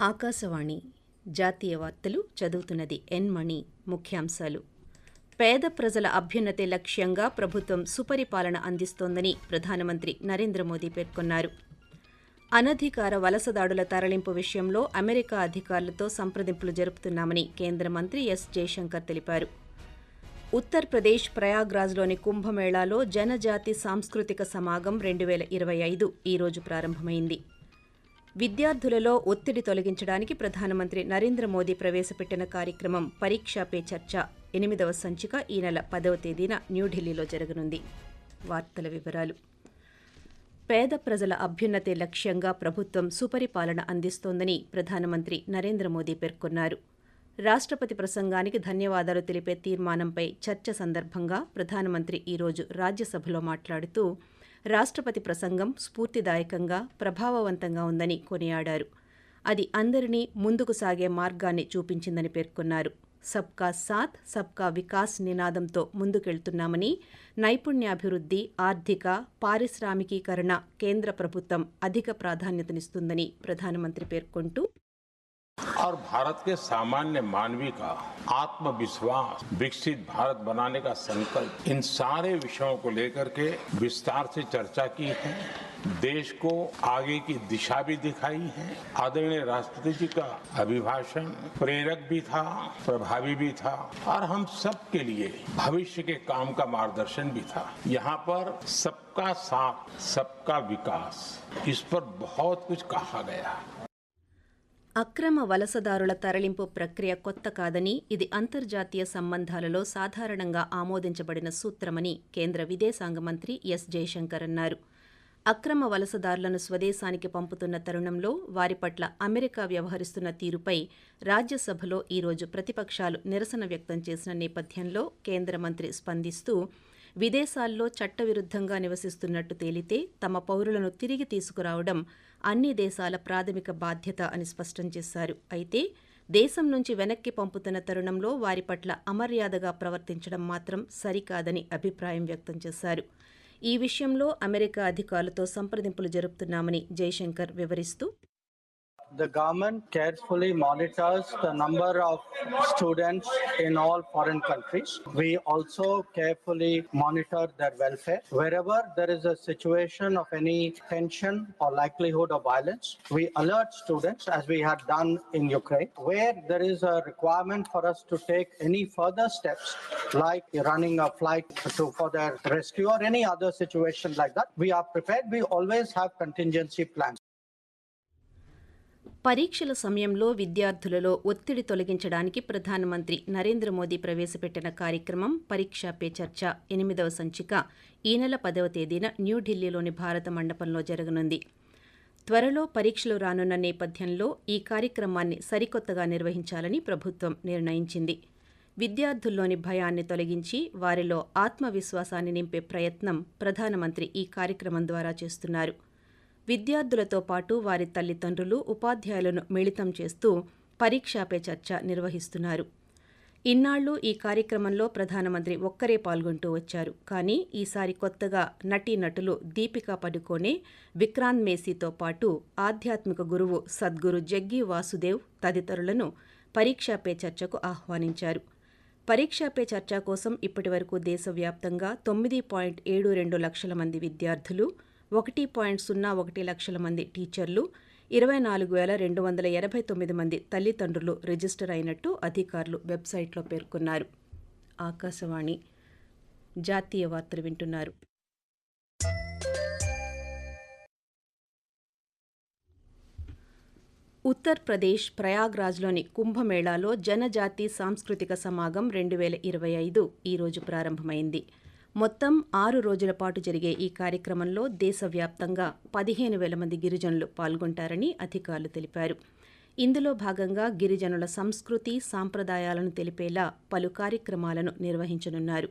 ఆకాశవాణి జాతీయ వార్తలు చదువుతున్నది ఎన్ మణి ముఖ్యాంశాలు. పేద ప్రజల అభ్యున్నతే లక్ష్యంగా ప్రభుత్వం సుపరిపాలన అందిస్తోందని ప్రధానమంత్రి నరేంద్ర మోదీ పేర్కొన్నారు. అనధికార వలసదాడుల తరలింపు విషయంలో అమెరికా అధికారులతో సంప్రదింపులు జరుపుతున్నామని కేంద్ర మంత్రి ఎస్ జయశంకర్ తెలిపారు. ఉత్తరప్రదేశ్ ప్రయాగ్రాజ్లోని కుంభమేళాలో జనజాతి సాంస్కృతిక సమాగం రెండు వేల ఇరవై ఐదు ఈరోజు ప్రారంభమైంది. విద్యార్థులలో ఒత్తిడి తొలగించడానికి ప్రధానమంత్రి నరేంద్ర మోదీ ప్రవేశపెట్టిన కార్యక్రమం పరీక్షా పే చర్చ. ఎనిమిదవ సంచిక ఈ నెల పదవ తేదీన న్యూఢిల్లీలో జరగనుంది. వార్తల వివరాలు. పేద ప్రజల అభ్యున్నతే లక్ష్యంగా ప్రభుత్వం సుపరిపాలన అందిస్తోందని ప్రధానమంత్రి నరేంద్ర మోదీ పేర్కొన్నారు. రాష్ట్రపతి ప్రసంగానికి ధన్యవాదాలు తెలిపే తీర్మానంపై చర్చ సందర్భంగా ప్రధానమంత్రి ఈరోజు రాజ్యసభలో మాట్లాడుతూ రాష్ట్రపతి ప్రసంగం స్ఫూర్తిదాయకంగా ప్రభావవంతంగా ఉందని కొనియాడారు. అది అందరినీ ముందుకు సాగే మార్గాన్ని చూపించిందని పేర్కొన్నారు. సబ్కా సాత్ సబ్కా వికాస్ నినాదంతో ముందుకెళ్తున్నామని నైపుణ్యాభివృద్ధి ఆర్థిక పారిశ్రామికీకరణ కేంద్ర ప్రభుత్వం అధిక ప్రాధాన్యతనిస్తుందని ప్రధానమంత్రి పేర్కొంటూ और भारत के सामान्य मानवी का आत्मविश्वास, विकसित भारत बनाने का संकल्प, इन सारे विषयों को लेकर के विस्तार से चर्चा की है। देश को आगे की दिशा भी दिखाई है। आदरणीय राष्ट्रपति जी का अभिभाषण प्रेरक भी था, प्रभावी भी था और हम सब के लिए भविष्य के काम का मार्गदर्शन भी था। यहाँ पर सबका साथ, सबका विकास, इस पर बहुत कुछ कहा गया। అక్రమ వలసదారుల తరలింపు ప్రక్రియ కొత్త కాదని ఇది అంతర్జాతీయ సంబంధాలలో సాధారణంగా ఆమోదించబడిన సూత్రమని కేంద్ర విదేశాంగ మంత్రి ఎస్. జయశంకర్ అన్నారు. అక్రమ వలసదారులను స్వదేశానికి పంపుతున్న తరుణంలో వారి పట్ల అమెరికా వ్యవహరిస్తున్న తీరుపై రాజ్యసభలో ఈరోజు ప్రతిపక్షాలు నిరసన వ్యక్తం చేసిన నేపథ్యంలో కేంద్ర మంత్రి స్పందిస్తూ విదేశాల్లో చట్టవిరుద్ధంగా నివసిస్తున్నట్టు తేలితే తమ పౌరులను తిరిగి తీసుకురావడం అన్ని దేశాల ప్రాథమిక బాధ్యత అని స్పష్టం చేశారు. అయితే దేశం నుంచి వెనక్కి పంపుతున్న తరుణంలో వారి పట్ల అమర్యాదగా ప్రవర్తించడం మాత్రం సరికాదని అభిప్రాయం వ్యక్తం చేశారు. ఈ విషయంలో అమెరికా అధికారులతో సంప్రదింపులు జరుపుతున్నామని జైశంకర్ వివరిస్తూ The government carefully monitors the number of students in all foreign countries. We also carefully monitor their welfare. Wherever there is a situation of any tension or likelihood of violence, we alert students as we had done in Ukraine. Where there is a requirement for us to take any further steps, like running a flight to for their rescue or any other situation like that, we are prepared. We always have contingency plans. పరీక్షల సమయంలో విద్యార్థులలో ఒత్తిడి తొలగించడానికి ప్రధానమంత్రి నరేంద్ర మోదీ ప్రవేశపెట్టిన కార్యక్రమం పరీక్షా pay చర్చ ఎనిమిదవ సంచిక. ఈ నెల పదవ తేదీన న్యూఢిల్లీలోని భారత మండపంలో జరగనుంది. త్వరలో పరీక్షలు రానున్న నేపథ్యంలో ఈ కార్యక్రమాన్ని సరికొత్తగా నిర్వహించాలని ప్రభుత్వం నిర్ణయించింది. విద్యార్థుల్లోని భయాన్ని తొలగించి వారిలో ఆత్మవిశ్వాసాన్ని నింపే ప్రయత్నం ప్రధానమంత్రి ఈ కార్యక్రమం ద్వారా చేస్తున్నారు. విద్యార్థులతో పాటు వారి తల్లిదండ్రులు ఉపాధ్యాయులను మిళితం చేస్తూ పరీక్షాపే చర్చ నిర్వహిస్తున్నారు. ఇన్నాళ్ళు ఈ కార్యక్రమంలో ప్రధానమంత్రి ఒక్కరే పాల్గొంటూ వచ్చారు. కానీ ఈసారి కొత్తగా నటీనటులు దీపికా పడుకోనే విక్రాంత్ మేసీతో పాటు ఆధ్యాత్మిక గురువు సద్గురు జగ్గి వాసుదేవ్ తదితరులను పరీక్షాపే చర్చకు ఆహ్వానించారు. పరీక్షాపే చర్చ కోసం ఇప్పటివరకు దేశవ్యాప్తంగా తొమ్మిది పాయింట్ ఏడు రెండు లక్షల మంది విద్యార్థులు ఒకటి పాయింట్ సున్నా ఒకటి లక్షల మంది టీచర్లు ఇరవై నాలుగు వేల రెండు వందల ఎనభై తొమ్మిది మంది తల్లిదండ్రులు రిజిస్టర్ అయినట్టు అధికారులు వెబ్సైట్లో పేర్కొన్నారు. ఆకాశవాణి జాతీయ వార్తలు వింటున్నారు. ఉత్తరప్రదేశ్ ప్రయాగ్రాజ్లోని కుంభమేళాలో జనజాతి సాంస్కృతిక సమాగం రెండు వేల ఇరవై ఐదు ఈరోజు ప్రారంభమైంది. మొత్తం ఆరు రోజుల పాటు జరిగే ఈ కార్యక్రమంలో దేశవ్యాప్తంగా పదిహేను వేల మంది గిరిజనులు పాల్గొంటారని అధికారులు తెలిపారు. ఇందులో భాగంగా గిరిజనుల సంస్కృతి సాంప్రదాయాలను తెలిపేలా పలు కార్యక్రమాలను నిర్వహించనున్నారు.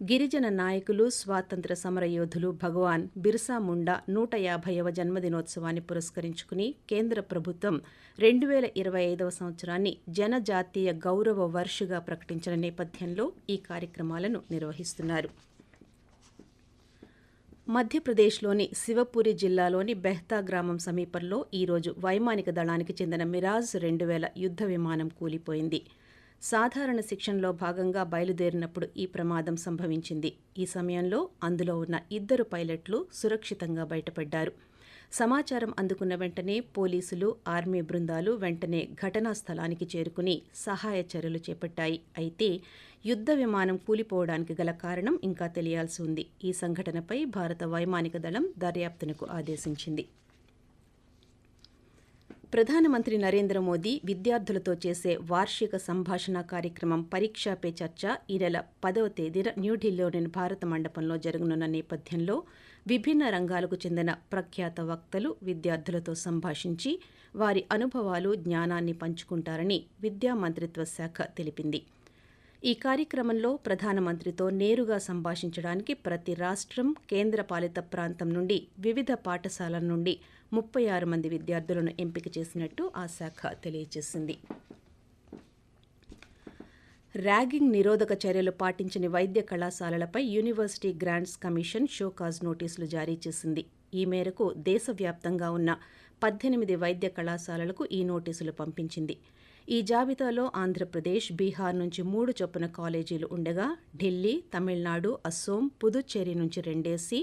గిరిజన నాయకులు స్వాతంత్ర సమరయోధులు భగవాన్ బిర్సా ముండా నూట యాభైవ జన్మదినోత్సవాన్ని పురస్కరించుకుని కేంద్ర ప్రభుత్వం రెండు వేల ఇరవై ఐదవ సంవత్సరాన్ని జనజాతీయ గౌరవ వర్షగా ప్రకటించిన నేపథ్యంలో ఈ కార్యక్రమాలను నిర్వహిస్తున్నారు. మధ్యప్రదేశ్లోని శివపురి జిల్లాలోని బెహ్తా గ్రామం సమీపంలో ఈరోజు వైమానిక దళానికి చెందిన మిరాజ్ రెండు వేల యుద్ధ విమానం కూలిపోయింది. సాధారణ శిక్షణలో భాగంగా బయలుదేరినప్పుడు ఈ ప్రమాదం సంభవించింది. ఈ సమయంలో అందులో ఉన్న ఇద్దరు పైలట్లు సురక్షితంగా బయటపడ్డారు. సమాచారం అందుకున్న వెంటనే పోలీసులు ఆర్మీ బృందాలు వెంటనే ఘటనా స్థలానికి చేరుకుని సహాయ చర్యలు చేపట్టాయి. అయితే యుద్ధ విమానం కూలిపోవడానికి గల కారణం ఇంకా తెలియాల్సి ఉంది. ఈ సంఘటనపై భారత వైమానిక దళం దర్యాప్తునకు ఆదేశించింది. ప్రధానమంత్రి నరేంద్ర మోదీ విద్యార్థులతో చేసే వార్షిక సంభాషణ కార్యక్రమం పరీక్షా పే చర్చ ఈ నెల పదవ తేదీన న్యూఢిల్లీలోని భారత మండపంలో జరగనున్న నేపథ్యంలో విభిన్న రంగాలకు చెందిన ప్రఖ్యాత వక్తలు విద్యార్థులతో సంభాషించి వారి అనుభవాలు జ్ఞానాన్ని పంచుకుంటారని విద్యా మంత్రిత్వ శాఖ తెలిపింది. ఈ కార్యక్రమంలో ప్రధానమంత్రితో నేరుగా సంభాషించడానికి ప్రతి రాష్ట్రం కేంద్రపాలిత ప్రాంతం నుండి వివిధ పాఠశాలల నుండి ముప్పై ఆరు మంది విద్యార్థులను ఎంపిక చేసినట్టు ఆ శాఖ తెలియజేసింది. ర్యాగింగ్ నిరోధక చర్యలు పాటించని వైద్య కళాశాలలపై university grants commission show cause నోటీసులు జారీ చేసింది. ఈ మేరకు దేశవ్యాప్తంగా ఉన్న పద్దెనిమిది వైద్య కళాశాలలకు ఈ నోటీసులు పంపించింది. ఈ జాబితాలో ఆంధ్రప్రదేశ్ బీహార్ నుంచి మూడు చొప్పున కాలేజీలు ఉండగా ఢిల్లీ తమిళనాడు అస్సోం పుదుచ్చేరి నుంచి రెండేసి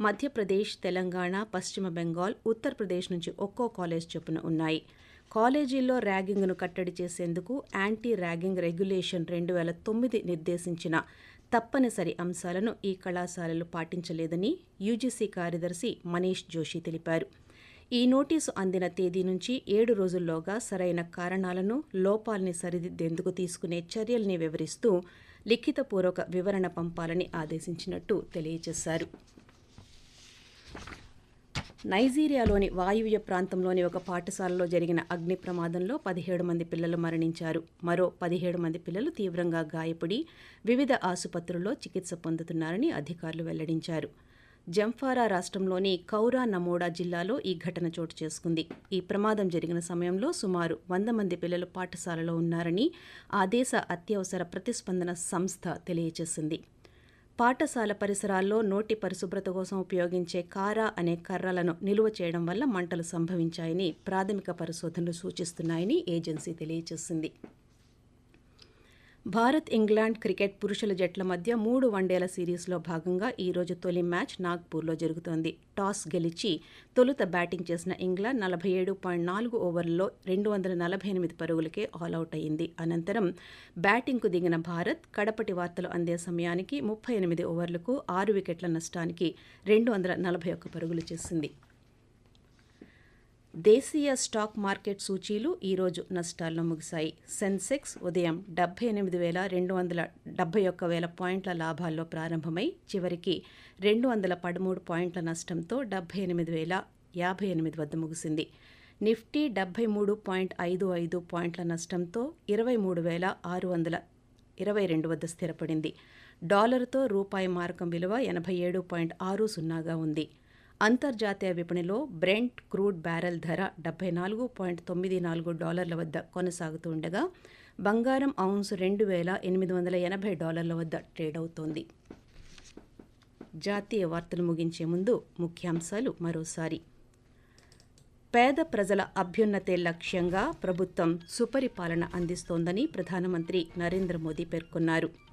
మధ్యప్రదేశ్ తెలంగాణ పశ్చిమ బెంగాల్ ఉత్తరప్రదేశ్ నుంచి ఒక్కో కాలేజ్ చొప్పున ఉన్నాయి. కాలేజీల్లో ర్యాగింగ్ను కట్టడి చేసేందుకు యాంటీ ర్యాగింగ్ రెగ్యులేషన్ రెండు వేల తొమ్మిది నిర్దేశించిన తప్పనిసరి అంశాలను ఈ కళాశాలలు పాటించలేదని యూజీసీ కార్యదర్శి మనీష్ జోషి తెలిపారు. ఈ నోటీసు అందిన తేదీ నుంచి ఏడు రోజుల్లోగా సరైన కారణాలను లోపాల్ని సరిదిద్దేందుకు తీసుకునే చర్యల్ని వివరిస్తూ లిఖితపూర్వక వివరణ పంపాలని ఆదేశించినట్టు తెలియజేశారు. నైజీరియాలోని వాయువ్య ప్రాంతంలోని ఒక పాఠశాలలో జరిగిన అగ్ని ప్రమాదంలో పదిహేడు మంది పిల్లలు మరణించారు. మరో పదిహేడు మంది పిల్లలు తీవ్రంగా గాయపడి వివిధ ఆసుపత్రుల్లో చికిత్స పొందుతున్నారని అధికారులు వెల్లడించారు. జంఫారా రాష్ట్రంలోని కౌరా నమోడా జిల్లాలో ఈ ఘటన చోటు చేసుకుంది. ఈ ప్రమాదం జరిగిన సమయంలో సుమారు వంద మంది పిల్లలు పాఠశాలలో ఉన్నారని ఆ దేశ అత్యవసర ప్రతిస్పందన సంస్థ తెలియజేసింది. పాఠశాల పరిసరాల్లో నోటి పరిశుభ్రత కోసం ఉపయోగించే కారా అనే కర్రలను నిలువ చేయడం వల్ల మంటలు సంభవించాయని ప్రాథమిక పరిశోధనలు సూచిస్తున్నాయని ఏజెన్సీ తెలియజేసింది. భారత్ ఇంగ్లాండ్ క్రికెట్ పురుషుల జట్ల మధ్య మూడు వన్డేల సిరీస్లో భాగంగా ఈ రోజు తొలి మ్యాచ్ నాగ్పూర్లో జరుగుతోంది. టాస్ గెలిచి తొలుత బ్యాటింగ్ చేసిన ఇంగ్లాండ్ నలభై ఏడు పాయింట్ నాలుగు ఓవర్లలో రెండు వందల నలభై ఎనిమిది పరుగులకే ఆలౌట్ అయింది అనంతరం బ్యాటింగ్కు దిగిన భారత్ కడపటి వార్తలు అందే సమయానికి ముప్పై ఎనిమిది ఓవర్లకు ఆరు వికెట్ల నష్టానికి రెండు వందల నలభై ఒక్క పరుగులు చేసింది. దేశీయ స్టాక్ మార్కెట్ సూచీలు ఈరోజు నష్టాల్లో ముగిశాయి. సెన్సెక్స్ ఉదయం డెబ్బై ఎనిమిది వేల రెండు వందల డెబ్బై ఒక్క వేల పాయింట్ల లాభాల్లో ప్రారంభమై చివరికి రెండు వందల పదమూడు పాయింట్ల నష్టంతో డెబ్బై ఎనిమిది వేల యాభై ఎనిమిది వద్ద ముగిసింది. నిఫ్టీ డెబ్బై మూడు పాయింట్ ఐదు ఐదు పాయింట్ల నష్టంతో ఇరవై మూడు వేల ఆరు వందల ఇరవై రెండు వద్ద స్థిరపడింది. డాలర్తో రూపాయి మారకం విలువ ఎనభై ఏడు పాయింట్ ఆరు సున్నాగా ఉంది. అంతర్జాతీయ విపణిలో బ్రెంట్ క్రూడ్ బ్యారెల్ ధర డెబ్బై నాలుగు పాయింట్ తొమ్మిది నాలుగు డాలర్ల వద్ద కొనసాగుతూ ఉండగా బంగారం ఔన్స్ రెండు వేల ఎనిమిది వందల ఎనభై డాలర్ల వద్ద ట్రేడ్ అవుతోంది. జాతీయ వార్తలు ముగించే ముందు ముఖ్యాంశాలు మరోసారి. పేద ప్రజల అభ్యున్నతే లక్ష్యంగా ప్రభుత్వం సుపరిపాలన అందిస్తోందని ప్రధానమంత్రి నరేంద్ర మోదీ పేర్కొన్నారు.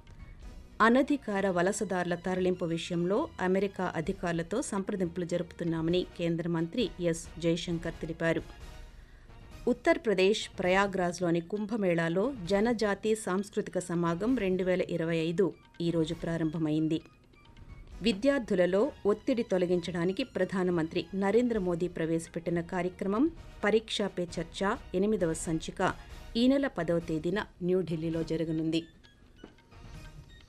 అనధికార వలసదారుల తరలింపు విషయంలో అమెరికా అధికారులతో సంప్రదింపులు జరుపుతున్నామని కేంద్ర మంత్రి ఎస్ జయశంకర్ తెలిపారు. ఉత్తరప్రదేశ్ ప్రయాగ్రాజ్లోని కుంభమేళాలో జనజాతి సాంస్కృతిక సమాగం రెండు వేల ఇరవై ఐదు ఈరోజు ప్రారంభమైంది. విద్యార్థులలో ఒత్తిడి తొలగించడానికి ప్రధానమంత్రి నరేంద్ర మోదీ ప్రవేశపెట్టిన కార్యక్రమం పరీక్షా పే చర్చ ఎనిమిదవ సంచిక ఈ నెల పదవ తేదీన న్యూఢిల్లీలో జరగనుంది.